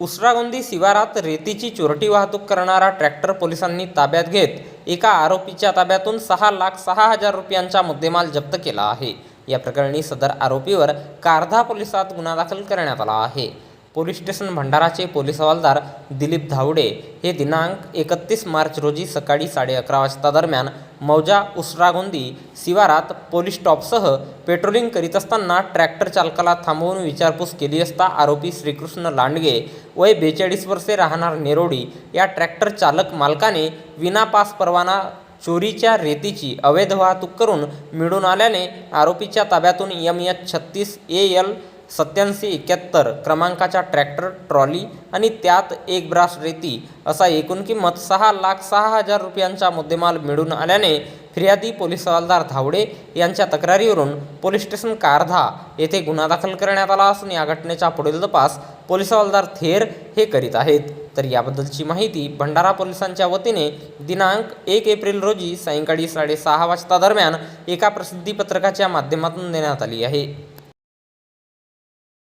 उसरागोंदी शिवारात रेतीची चोरटी वाहतूक करणारा ट्रॅक्टर पोलिसांनी ताब्यात घेत एका आरोपीच्या ताब्यातून सहा लाख सहा हजार रुपयांचा मुद्देमाल जप्त केला आहे. या प्रकरणी सदर आरोपीवर कारधा पोलिसात गुन्हा दाखल करण्यात आला आहे. पोलीस स्टेशन भंडाराचे पोलीस हवालदार दिलीप धावडे हे दिनांक एकतीस मार्च रोजी सकाळी साडे अकरा वाजता दरम्यान मौजा उसरागोंदी शिवारात पोलीस स्टॉपसह पेट्रोलिंग करीत असताना ट्रॅक्टर चालकाला थांबवून विचारपूस केली असता आरोपी श्रीकृष्ण लांडगे वय बेचाळीस वर्षे राहणार नेरोडी या ट्रॅक्टर चालक मालकाने विना पास परवाना चोरीच्या रेतीची अवैध वाहतूक करून मिळून आल्याने आरोपीच्या ताब्यातून एम एच छत्तीस ए एल सत्याऐंशी एक्क्याहत्तर क्रमांकाच्या ट्रॅक्टर ट्रॉली आणि त्यात एक ब्रास रेती असा एकूण किंमत सहा लाख सहा हजार रुपयांचा मुद्देमाल मिळून आल्याने फिर्यादी पोलीस हवालदार धावडे यांच्या तक्रारीवरून पोलीस स्टेशन कारधा येथे गुन्हा दाखल करण्यात आला असून या घटनेचा पुढील तपास पोलीस हवालदार थेर हे करीत आहेत. तर याबद्दलची माहिती भंडारा पोलिसांच्या वतीने दिनांक एक एप्रिल रोजी सायंकाळी साडेसहा वाजता दरम्यान एका प्रसिद्धीपत्रकाच्या माध्यमातून देण्यात आली आहे.